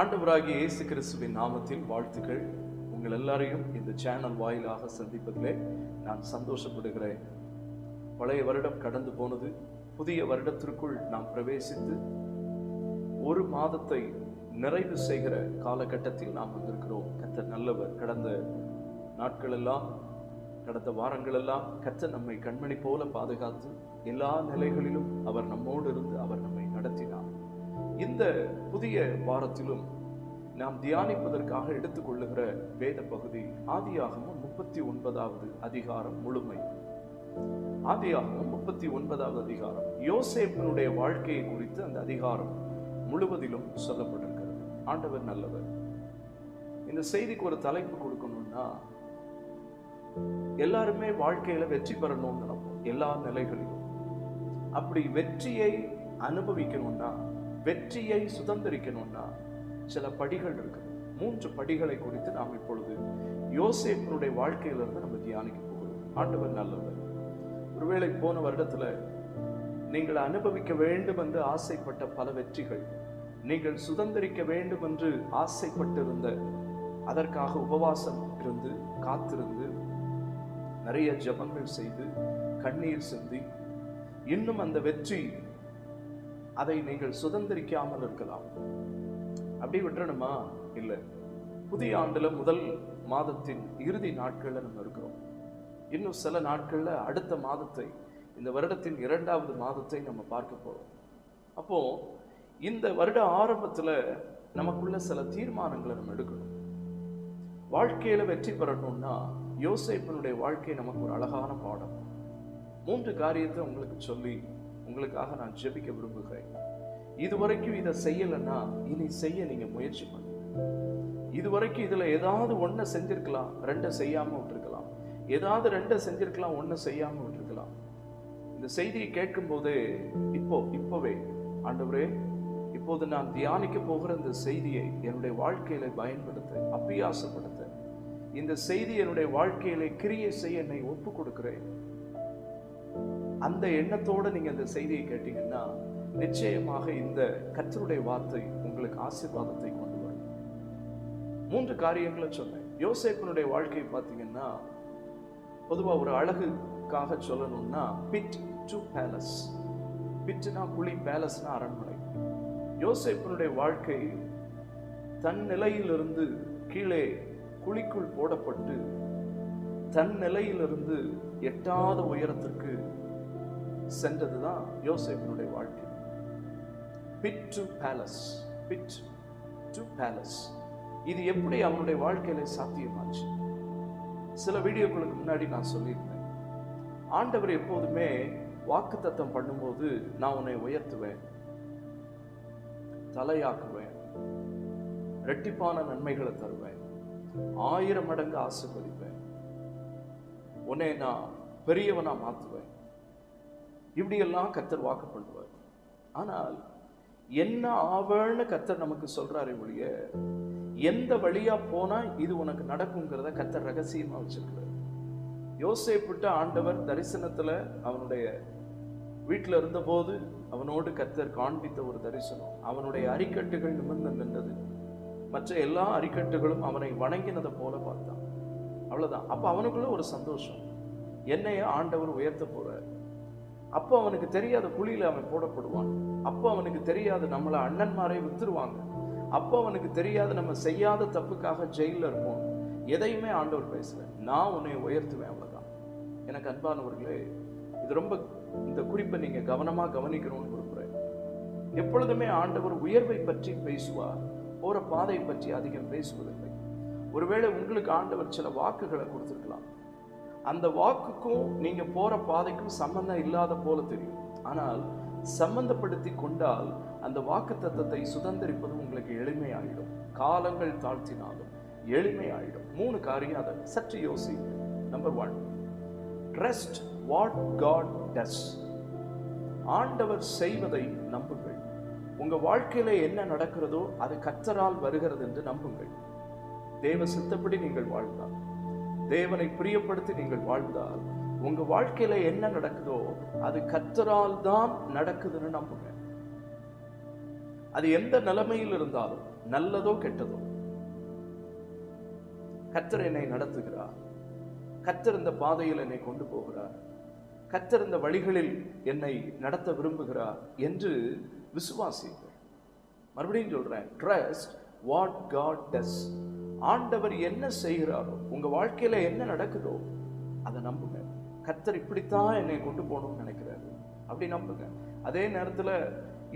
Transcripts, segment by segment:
ஆண்டவராகிய இயேசு கிறிஸ்துவின் நாமத்தில் வாழ்த்துக்கள். உங்கள் எல்லாரையும் இந்த சேனல் வாயிலாக சந்திப்பதிலே நான் சந்தோஷப்படுகிறேன். பழைய வருடம் கடந்து போனது. புதிய வருடத்திற்குள் நாம் பிரவேசித்து ஒரு மாதத்தை நிறைவு செய்கிற காலகட்டத்தில் நாம் வந்திருக்கிறோம். கத்த நல்லவர். கடந்த நாட்களெல்லாம் கடந்த வாரங்களெல்லாம் கத்த நம்மை கண்மணி போல பாதுகாத்து எல்லா நிலைகளிலும் அவர் நம்மோடு இருந்து அவர் நம்மை நடத்தினார். இந்த புதிய வாரத்திலும் நாம் தியானிப்பதற்காக எடுத்துக்கொள்ளுகிற வேத பகுதி ஆதியாகமும் முப்பத்தி ஒன்பதாவது அதிகாரம் முழுமை. ஆதியாகமும் முப்பத்தி ஒன்பதாவது அதிகாரம். யோசேப்பினுடைய வாழ்க்கையை குறித்து அந்த அதிகாரம் முழுவதிலும் சொல்லப்பட்டிருக்கிறது. ஆண்டவர் நல்லவர். இந்த செய்திக்கு ஒரு தலைப்பு கொடுக்கணும்னா எல்லாருமே வாழ்க்கையில வெற்றி பெறணும்னு நினைப்போம். எல்லா நிலைகளிலும். அப்படி வெற்றியை அனுபவிக்கணும்னா வெற்றியை சுதந்திரிக்கணும்னா சில படிகள் இருக்கு மூன்று படிகளை குறித்து நாம் இப்பொழுது யோசேப்பனுடைய வாழ்க்கையிலிருந்து நம்ம தியானிக்க போகிறோம். ஆண்டவர் நல்லவர். ஒருவேளை போன வருடத்துல நீங்கள் அனுபவிக்க வேண்டும் என்று ஆசைப்பட்ட பல வெற்றிகள் நீங்கள் சுதந்திரிக்க வேண்டும் என்று ஆசைப்பட்டிருந்த அதற்காக உபவாசம் இருந்து காத்திருந்து நிறைய ஜெபங்கள் செய்து கண்ணீர் சிந்தி இன்னும் அந்த வெற்றி அதை நீங்கள் சுதந்திரிக்காமல் இருக்கலாம். அப்படி விட்டுறணுமா? இல்லை. புதிய ஆண்டுல முதல் மாதத்தின் இறுதி நாட்களில் நம்ம இருக்கிறோம். இன்னும் சில நாட்களில் அடுத்த மாதத்தை இந்த வருடத்தின் இரண்டாவது மாதத்தை நம்ம பார்க்க போகிறோம் அப்போ இந்த வருட ஆரம்பத்தில் நமக்குள்ள சில தீர்மானங்களை நம்ம எடுக்கணும். வாழ்க்கையில் வெற்றி பெறணும்னா யோசேப்பனுடைய வாழ்க்கை நமக்கு ஒரு அழகான பாடம். மூன்று காரியத்தை உங்களுக்கு சொல்லி உங்களுக்காக நான் ஜெபிக்க விரும்புகிறேன். இதுவரைக்கும் இதை செய்யலைன்னா இனி செய்ய நீங்க முயற்சி பண்ணுங்க. இதுவரைக்கும் இதுல ஏதாவது ஒன்றை செஞ்சிருக்கலாம் ரெண்டை செய்யாம விட்டுருக்கலாம். ஏதாவது ரெண்டை செஞ்சிருக்கலாம் ஒன்றை செய்யாம விட்டுருக்கலாம். இந்த செய்தியை கேட்கும் போதே இப்போ இப்போவே ஆண்டவரே இப்போது நான் தியானிக்க போகிற இந்த செய்தியை என்னுடைய வாழ்க்கையில பயன்படுத்த அபியாசப்படுத்த. இந்த செய்தி என்னுடைய வாழ்க்கையில கிரியை செய்ய என்னை ஒப்பு கொடுக்கிறேன் அந்த எண்ணத்தோட நீங்கள் இந்த செய்தியை கேட்டீங்கன்னா நிச்சயமாக இந்த கர்த்தருடைய வார்த்தை உங்களுக்கு ஆசீர்வாதத்தை கொண்டு வரும். மூன்று காரியங்களை சொன்னேன். யோசேப்பனுடைய வாழ்க்கையை பார்த்தீங்கன்னா பொதுவாக ஒரு அழகுக்காக சொல்லணும்னா பிட் டு பேலஸ் பிட்னா குழி பேலஸ்னா அரண்மனை. யோசேப்பனுடைய வாழ்க்கை தன் நிலையிலிருந்து கீழே குழிக்குள் போடப்பட்டு தன் நிலையிலிருந்து எட்டாத உயரத்திற்கு சென்றதுதான் யோசேப்பினுடைய வாழ்க்கை. Pit to palace pit to palace இது எப்படி அவனுடைய வாழ்க்கையில சாத்தியமாச்சு? சில வீடியோக்களுக்கு முன்னாடி நான் சொல்லியிருந்தேன். ஆண்டவர் எப்போதுமே வாக்குத்தத்தம் பண்ணும்போது நான் உன்னை உயர்த்துவேன் தலையாக்குவேன் ரெட்டிப்பான நன்மைகளை தருவேன் ஆயிரம் மடங்கு ஆசீர்வதிப்பேன். உன்னை நான் பெரியவனா மாற்றுவேன் இப்படியெல்லாம் கத்தர் வாக்கு பண்ணுவார். ஆனால் என்ன ஆவல்னு கத்தர் நமக்கு சொல்கிறாரே ஒழிய எந்த வழியாக போனால் இது உனக்கு நடக்குங்கிறத கத்தர் ரகசியமாக வச்சுருக்கிறார். யோசிப்பிட்ட ஆண்டவர் தரிசனத்தில் அவனுடைய வீட்டில் இருந்தபோது அவனோடு கத்தர் காண்பித்த ஒரு தரிசனம். அவனுடைய அரிக்கட்டுகள் நிமிர்ந்து நின்றது. மற்ற எல்லா அரிக்கட்டுகளும் அவனை வணங்கினதை போல பார்த்தான். அவ்வளோதான் அப்போ அவனுக்குள்ள ஒரு சந்தோஷம். என்னைய ஆண்டவர் உயர்த்த போகிறார் அப்போ அவனுக்கு தெரியாத குழியில் அவன் போடப்படுவான். அப்போ அவனுக்கு தெரியாது நம்மளை அண்ணன்மாரே வித்துருவாங்க. அப்போ அவனுக்கு தெரியாது நம்ம செய்யாத தப்புக்காக ஜெயிலில் இருப்போம். எதையுமே ஆண்டவர் பேசல. நான் உன்னை உயர்த்துவேன் அவ்வளோதான் எனக்கு அன்பானவர்களே இது ரொம்ப இந்த குறிப்பை நீங்கள் கவனமாக கவனிக்கணும்னு விரும்புகிறேன் எப்பொழுதுமே ஆண்டவர் உயர்வை பற்றி பேசுவார். போகிற பாதை பற்றி அதிகம் பேசுவதில்லை. ஒருவேளை உங்களுக்கு ஆண்டவர் சில வாக்குகளை கொடுத்துருக்கலாம். அந்த வாக்குக்கும் நீங்க போற பாதைக்கும் சம்பந்தம் இல்லாத போல தெரியும். ஆனால் சம்பந்தப்படுத்தி கொண்டால் அந்த வாக்கு தத்தத்தை சுதந்திரிப்பது உங்களுக்கு எளிமையாயிடும். காலங்கள் தாழ்த்தினாலும் எளிமையாயிடும். மூணு காரியம் அதை. சற்று யோசி. Number one trust what God does ஆண்டவர் செய்வதை நம்புங்கள். உங்கள் வாழ்க்கையில் என்ன நடக்கிறதோ அது கத்தரால் வருகிறது என்று நம்புங்கள். தேவ சித்தப்படி நீங்கள் வாழ்ந்தால். தேவனை பிரியப்படுத்தி நீங்கள் வாழ்ந்தால் உங்க வாழ்க்கையில என்ன நடக்குதோ அது கத்தரால் தான் நடக்குதுன்னு நம்புங்க. அது எந்த நிலைமையில் இருந்தாலும் நல்லதோ கெட்டதோ. கத்தர் என்னை நடத்துகிறார். கத்தர் இந்த பாதையில் என்னை கொண்டு போகிறார். கத்தர் இந்த வழிகளில் என்னை நடத்த விரும்புகிறார் என்று விசுவாசியுங்கள். மறுபடியும் சொல்றேன் ட்ரஸ்ட் வாட் காட் டஸ் ஆண்டவர் என்ன செய்கிறாரோ உங்க வாழ்க்கையில என்ன நடக்குதோ அதை நம்புங்க. கத்தர் இப்படித்தான் என்னை கொண்டு போகணும்னு நினைக்கிறாரு. அப்படி நம்புங்க. அதே நேரத்துல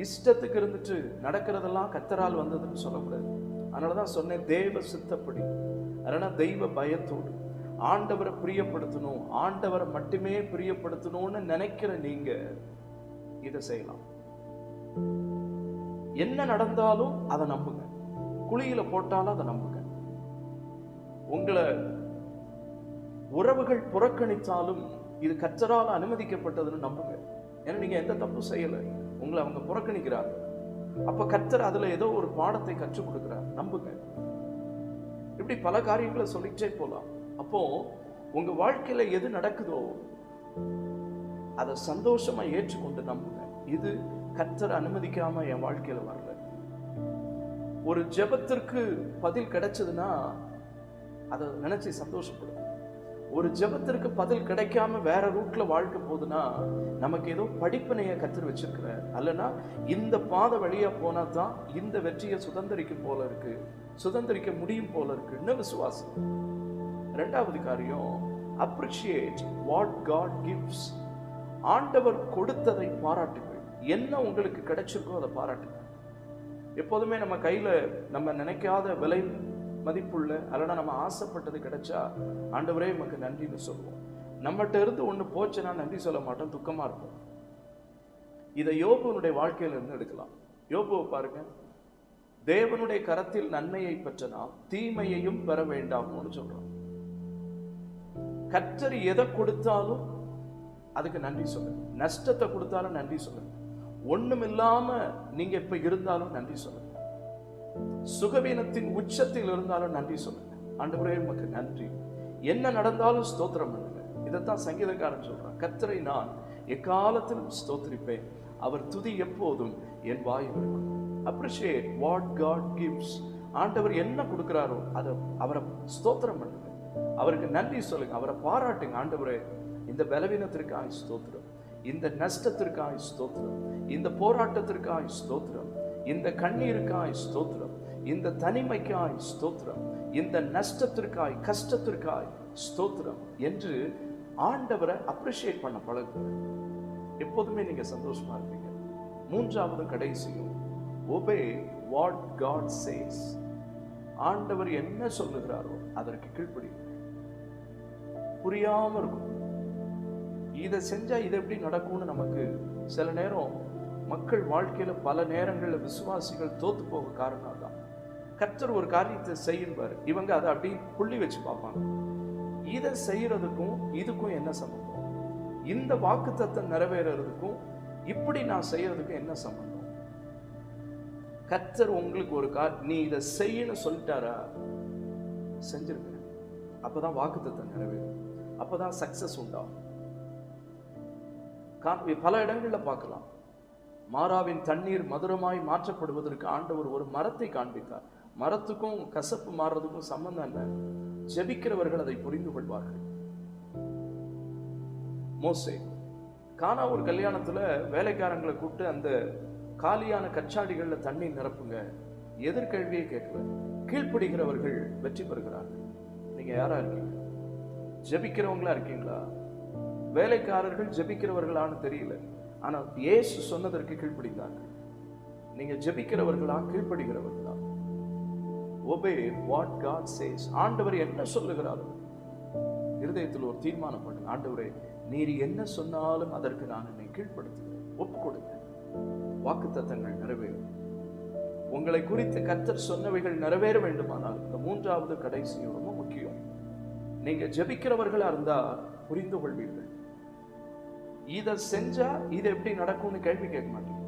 இஷ்டத்துக்கு இருந்துட்டு நடக்கிறதெல்லாம் கத்தரால் வந்ததுன்னு சொல்லக்கூடாது. அதனால தான் சொன்னேன் தேவ சித்தப்படி. அதனால் தெய்வ பயத்தோடு. ஆண்டவரை பிரியப்படுத்தணும் ஆண்டவரை மட்டுமே பிரியப்படுத்தணும்னு நினைக்கிற நீங்க இதை செய்யலாம். என்ன நடந்தாலும் அதை நம்புங்க. குழியில போட்டாலும் அதை நம்புங்க. உங்களை உறவுகள் புறக்கணித்தாலும் இது கத்தரால் அனுமதிக்கப்பட்டதுன்னு நம்புங்க. ஏன்னா நீங்க எந்த தப்பும் செய்யலை உங்களை அவங்க புறக்கணிக்கிறாங்க. அப்போ கத்தர் அதுல ஏதோ ஒரு பாடத்தை கற்றுக் கொடுக்குறார். நம்புங்க. இப்படி பல காரியங்களை சொல்லிட்டே போலாம். அப்போ உங்க வாழ்க்கையில எது நடக்குதோ அதை சந்தோஷமா ஏற்றுக்கொண்டு நம்புங்க. இது கத்தர் அனுமதிக்காமல் என் வாழ்க்கையில வரல. ஒரு ஜெபத்திற்கு பதில் கிடைச்சதுன்னா அதை நினச்சி சந்தோஷப்படும் ஒரு ஜெபத்திற்கு பதில் கிடைக்காம வேற ரூட்ல வாழ்க்கை போகுதுன்னா நமக்கு ஏதோ படிப்பினைய கத்தர் வச்சிருக்கிறார். அல்லனா இந்த பாதை வழியா போனா தான் இந்த வெற்றியை சுதந்திரிக்கும் போல இருக்கு சுதந்திரிக்க முடியும் போல இருக்குன்னு விசுவாசம்? ரெண்டாவது காரியம் அப்ரிஷியேட் வாட் காட் கிவ்ஸ் ஆண்டவர் கொடுத்ததை பாராட்டுங்கள். என்ன உங்களுக்கு கிடைச்சிருக்கோ அதை பாராட்டுங்கள். எப்போதுமே நம்ம கையில் நம்ம நினைக்காத விலை மதிப்புள்ள அல்லனா நம்ம ஆசைப்பட்டது கிடைச்சா ஆண்டவரே நமக்கு நன்றின்னு சொல்லுவோம். நம்மகிட்ட இருந்து ஒண்ணு போச்சுன்னா நன்றி சொல்ல மாட்டோம் துக்கமா இருப்போம். இதை யோபுனுடைய வாழ்க்கையில இருந்து எடுக்கலாம். யோபுவை பாருங்க. தேவனுடைய கரத்தில் நன்மையை பெற்றனா தீமையையும் பெற வேண்டாம்னு சொல்றோம். கற்றர் எதை கொடுத்தாலும் அதுக்கு நன்றி சொல்லுங்க. நஷ்டத்தை கொடுத்தாலும் நன்றி சொல்லுங்க. ஒண்ணுமில்லாம நீங்க இப்ப இருந்தாலும் நன்றி சொல்லுங்க. சுகவீனத்தின் உச்சத்தில் இருந்தாலும் நன்றி சொல்லுங்க. ஆண்டவரே உமக்கு நன்றி. என்ன நடந்தாலும் ஸ்தோத்திரம் பண்ணுங்க. இதைத்தான் சங்கீதக்காரன் சொல்றான். கத்தரை நான் எக்காலத்திலும் ஸ்தோத்திரிப்பேன். அவர் துதி எப்போதும் என் வாயில் இருக்கும். அப்ரிஷியேட் வாட் காட் கிவ்ஸ் ஆண்டவர் என்ன கொடுக்குறாரோ அதை அவரை ஸ்தோத்திரம் பண்ணுங்க. அவருக்கு நன்றி சொல்லுங்க. அவரை பாராட்டுங்க. ஆண்டவரே இந்த பலவீனத்திற்காக ஸ்தோத்திரம். இந்த நஷ்டத்திற்காக ஸ்தோத்திரம். இந்த போராட்டத்திற்காக ஸ்தோத்திரம். இந்த கண்ணீருக்காக ஸ்தோத்திரம். இந்த தனிமைக்காய் ஸ்தோத்திரம் இந்த நஷ்டத்திற்காய் கஷ்டத்திற்காய் ஸ்தோத்திரம் என்று ஆண்டவரை அப்ரிஷியேட் பண்ண பழகு எப்போதுமே நீங்க சந்தோஷமா இருப்பீங்க. மூன்றாவது கடைசியும் ஒபே வாட் காட் சேஸ் ஆண்டவர் என்ன சொல்லுகிறாரோ அதற்கு கீழ்ப்படி புரியாம இருக்கும். இதை செஞ்சா இது எப்படி நடக்கும்னு நமக்கு சில நேரம் மக்கள் வாழ்க்கையில பல நேரங்களில் விசுவாசிகள் தோத்து போக காரணம் தான் கர்த்தர் ஒரு காரியத்தை செய்யும்பார். இவங்க அதை அப்படி புள்ளி வச்சு பார்ப்பாங்க. இதை செய்யறதுக்கும் இதுக்கும் என்ன சம்பந்தம்? இந்த வாக்குத்தத்தை நிறைவேறதுக்கும் இப்படி நான் செய்யறதுக்கும் என்ன சம்பந்தம்? கர்த்தர் உங்களுக்கு ஒரு கா நீ இதை செய்யணும் சொல்லிட்டாரா? செஞ்சிருக்க அப்பதான் வாக்குத்தத்தை நிறைவேறும். அப்பதான் சக்சஸ் உண்டாகும். பல இடங்கள்ல பார்க்கலாம். மாறாவின் தண்ணீர் மதுரமாய் மாற்றப்படுவதற்கு ஆண்டவர் ஒரு மரத்தை காண்பித்தார். மரத்துக்கும் கசப்பு மாறுறதுக்கும் சம்பந்தம் இல்லை. ஜெபிக்கிறவர்கள் அதை புரிந்து கொள்வார்கள். மோசே கானா ஒரு கல்யாணத்துல வேலைக்காரங்களை கூப்பிட்டு அந்த காலியான கச்சாடிகளில் தண்ணி நிரப்புங்க. எதிர்கேள்வியே கேட்கல கீழ்ப்படுகிறவர்கள் வெற்றி பெறுகிறார்கள். நீங்க யாரா இருக்கீங்க? ஜெபிக்கிறவங்களா இருக்கீங்களா? வேலைக்காரர்கள் ஜெபிக்கிறவர்களான்னு தெரியல. ஆனா இயேசு சொன்னதற்கு கீழ்ப்படிந்தார்கள். நீங்க ஜெபிக்கிறவர்களா கீழ்ப்படுகிறவர்களா? ஒபே வாட் காட் சேஸ் ஆண்டவர் என்ன சொல்லுகிறாரோ? இருதயத்தில் ஒரு தீர்மானம் பண்ணுங்க. ஆண்டவரே நீர் என்ன சொன்னாலும் அதற்கு நான் என்னை கீழ்ப்படுத்துகிறேன் ஒப்பு கொடுங்க வாக்குத்தத்தங்கள் நிறைவேறும். உங்களை குறித்து கத்தர் சொன்னவைகள் நிறைவேற வேண்டுமானால் இந்த மூன்றாவது கடைசி ரொம்ப முக்கியம். நீங்க ஜபிக்கிறவர்களா இருந்தா புரிந்து கொள்வீர்கள். இதை செஞ்சா இது எப்படி நடக்கும்னு கேள்வி கேட்க மாட்டீங்க.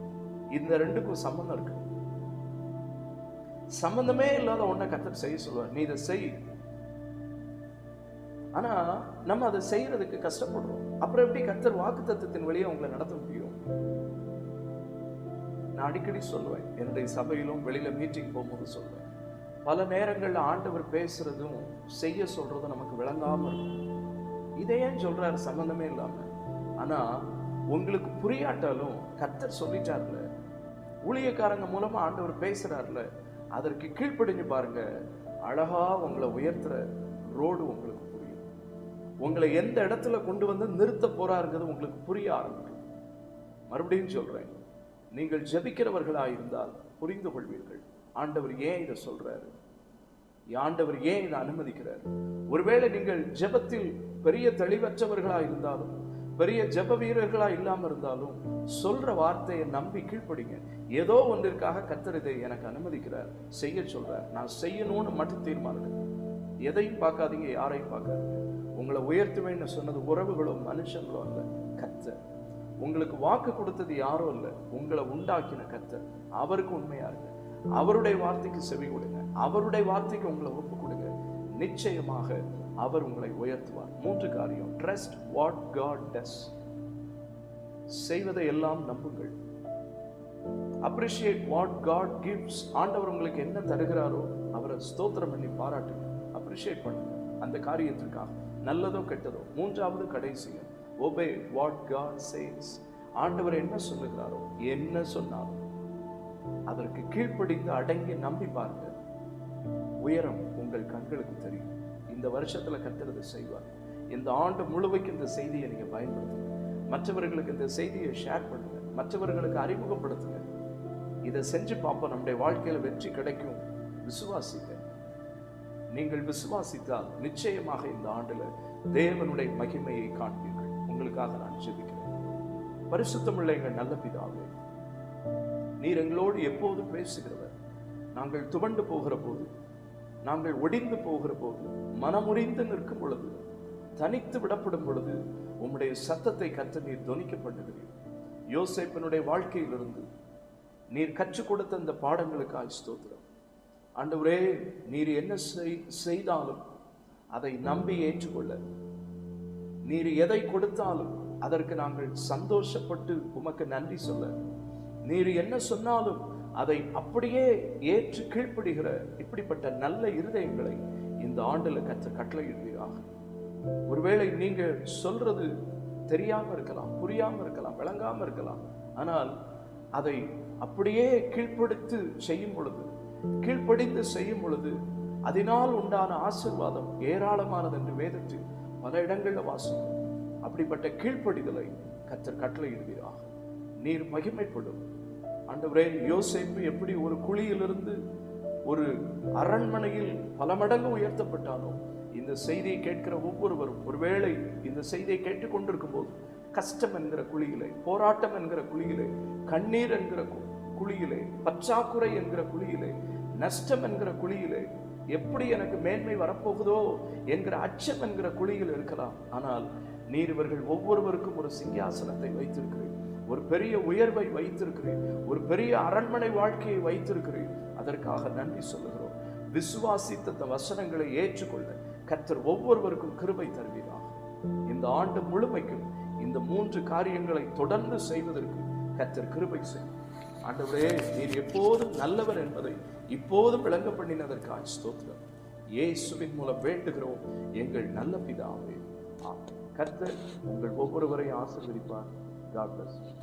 இந்த ரெண்டுக்கும் சம்மந்தம் இருக்கு. சம்பந்தமே இல்லாத ஒன்றை கத்தர் செய்ய சொல்லுவார். நீ இதை செய். ஆனா நம்ம அதை செய்யறதுக்கு கஷ்டப்படுறோம். அப்புறம் எப்படி கத்தர் வாக்கு தத்துவத்தின் வழியா உங்களை நடத்த முடியும்? நான் அடிக்கடி சொல்லுவேன். என்னுடைய சபையிலும் வெளியில மீட்டிங் போகும்போது சொல்லுவேன். பல நேரங்கள்ல ஆண்டவர் பேசுறதும் செய்ய சொல்றதும் நமக்கு விளங்காம இருக்கும். இதை ஏன் சொல்றாரு? சம்பந்தமே இல்லாம. ஆனா உங்களுக்கு புரியாட்டாலும் கத்தர் சொல்லிட்டார்ல. ஊழியக்காரங்க மூலமா ஆண்டவர் பேசுறாருல. அதற்கு கீழ்ப்படிஞ்சு பாருங்க. அழகா உங்களை உயர்த்துற ரோடு உங்களுக்கு புரியும். உங்களை எந்த இடத்துல கொண்டு வந்து நிறுத்த போறாருங்கிறது உங்களுக்கு புரிய ஆரம்பிக்கும். மறுபடியும் சொல்றேன். நீங்கள் ஜபிக்கிறவர்களாக இருந்தால் புரிந்து கொள்வீர்கள். ஆண்டவர் ஏன் இதை சொல்றாரு? ஆண்டவர் ஏன் இதை அனுமதிக்கிறார்? ஒருவேளை நீங்கள் ஜெபத்தில் பெரிய தெளிவற்றவர்களாக இருந்தாலும் பெரிய ஜெப வீரர்களா இல்லாம இருந்தாலும் சொல்ற வார்த்தையை நம்பி கீழ்ப்படிங்க. ஏதோ ஒன்றிற்காக கத்துறதை இதை எனக்கு அனுமதிக்கிறார். செய்ய சொல்றார். நான் செய்யணும்னு மட்டும் தீர்மானம் எதையும் பார்க்காதீங்க யாரையும் பார்க்காதீங்க. உங்களை உயர்த்துவேன்னு சொன்னது உறவுகளோ மனுஷங்களோ அல்ல கர்த்தர் உங்களுக்கு வாக்கு கொடுத்தது யாரும் இல்லை உங்களை உண்டாக்கின கர்த்தர் அவருக்கு உண்மையா இருங்க. அவருடைய வார்த்தைக்கு செவி கொடுங்க. அவருடைய வார்த்தைக்கு உங்களை ஒப்பு கொடுங்க. நிச்சயமாக அவர் உங்களை உயர்த்துவார். மூன்று காரியம். ட்ரஸ்ட் வாட் காட் டஸ் செய்வதை எல்லாம் நம்புங்கள். அப்ரிஷியேட் வாட் காட் கிவ்ஸ் ஆண்டவர் உங்களுக்கு என்ன தருகிறாரோ அவரை ஸ்தோத்திரம் பண்ணி பாராட்டுங்க. அப்ரிஷியேட் பண்ணுங்க. அந்த காரியத்திற்காக. நல்லதோ கெட்டதோ மூன்றாவது கடைசியும் ஒபே வாட் காட் சேஸ் ஆண்டவர் என்ன சொல்லுகிறாரோ என்ன சொன்னாலும் அதற்கு கீழ்ப்படிந்து அடங்கி நம்பி பாருங்க. உயரம் உங்கள் கண்களுக்கு தெரியும். இந்த வருஷத்துல கத்துறது செய்வார். இந்த ஆண்டு முழுமைக்கு இந்த செய்தியை நீங்க பயன்படுத்துங்க. மற்றவர்களுக்கு இந்த செய்தியை ஷேர் பண்ணுங்க. மற்றவர்களுக்கு அறிமுகப்படுத்துங்க. இதை செஞ்சு பார்ப்போம். நம்முடைய வாழ்க்கையில வெற்றி கிடைக்கும். விசுவாசிங்க. நீங்கள் விசுவாசித்தால் நிச்சயமாக இந்த ஆண்டுல தேவனுடைய மகிமையை காண்பீர்கள். உங்களுக்காக நான் ஜெபிக்கிறேன். பரிசுத்தமுள்ள எங்கள் நல்ல பிதாவே நீர் எங்களோடு எப்போதும் பேசுகிறவர். நாங்கள் துவண்டு போகிற போது நாங்கள் ஒடிந்து போகிற போது மனமுறிந்து நிற்கும் பொழுது தனித்து விடப்படும் பொழுது உம்முடைய சத்தத்தை கற்று நீர் துணிக்க பண்ணுகிறீர் யோசேப்பனுடைய வாழ்க்கையிலிருந்து நீர் கற்றுக் கொடுத்த அந்த பாடங்களுக்கு ஸ்தோத்திரம். ஆண்டவரே நீர் என்ன செய்- செய்தாலும் அதை நம்பி ஏற்றுக்கொள்ள. நீர் எதை கொடுத்தாலும் அதற்கு நாங்கள் சந்தோஷப்பட்டு உமக்கு நன்றி சொல்ல. நீர் என்ன சொன்னாலும் அதை அப்படியே ஏற்று கீழ்ப்படுகிற இப்படிப்பட்ட நல்ல இருதயங்களை இந்த ஆண்டுல கற்ற கட்டளையிடுவீராக. ஒருவேளை நீங்க சொல்றது தெரியாம இருக்கலாம் புரியாம இருக்கலாம் விளங்காம இருக்கலாம். ஆனால் அதை அப்படியே கீழ்ப்படுத்து செய்யும் பொழுது கீழ்ப்படிந்து செய்யும் பொழுது அதனால் உண்டான ஆசீர்வாதம் ஏராளமானது என்று வேதத்தில் பல இடங்களில் வாசிக்கும். அப்படிப்பட்ட கீழ்ப்படிதலை கத்தர் கட்டளையிடுவீராக. நீர் மகிமைப்படும். ஆண்டவரே யோசிப்பு எப்படி ஒரு குழியிலிருந்து ஒரு அரண்மனையில் பல மடங்கு உயர்த்தப்பட்டாலும் இந்த செய்தியை கேட்கிற ஒவ்வொருவரும் ஒருவேளை இந்த செய்தியை கேட்டுக்கொண்டிருக்கும் போது கஷ்டம் என்கிற குழியிலே போராட்டம் என்கிற குழியிலே கண்ணீர் என்கிற கு- குழியிலே பற்றாக்குறை என்கிற குழியிலே நஷ்டம் என்கிற குழியிலே எப்படி எனக்கு மேன்மை வரப்போகுதோ என்கிற அச்சம் என்கிற குழியில் இருக்கலாம். ஆனால் நீர் இவர்கள் ஒவ்வொருவருக்கும் ஒரு சிங்காசனத்தை வைத்திருக்கிறேன். ஒரு பெரிய உயர்வை வைத்திருக்கிறேன். ஒரு பெரிய அரண்மனை வாழ்க்கையை வைத்திருக்கிறேன். அதற்காக நன்றி சொல்லுகிறோம். விசுவாசித்த வசனங்களை ஏற்றுக்கொள்ள கர்த்தர் ஒவ்வொருவருக்கும் கிருபை தருவீராக. இந்த ஆண்டு முழுமைக்கும் இந்த மூன்று காரியங்களை தொடர்ந்து செய்வதற்கு கர்த்தர் கிருபை செய்யும் ஆண்டவரே நீர் எப்போதும் நல்லவர் என்பதை இப்போதும் விளங்க பண்ணினதற்காக ஸ்தோத்திரம். இயேசுவின் மூலம் வேண்டுகிறோம். எங்கள் நல்ல பிதாவே. கர்த்தர் உங்கள் ஒவ்வொருவரையும் ஆசீர்வதிப்பார். God bless you.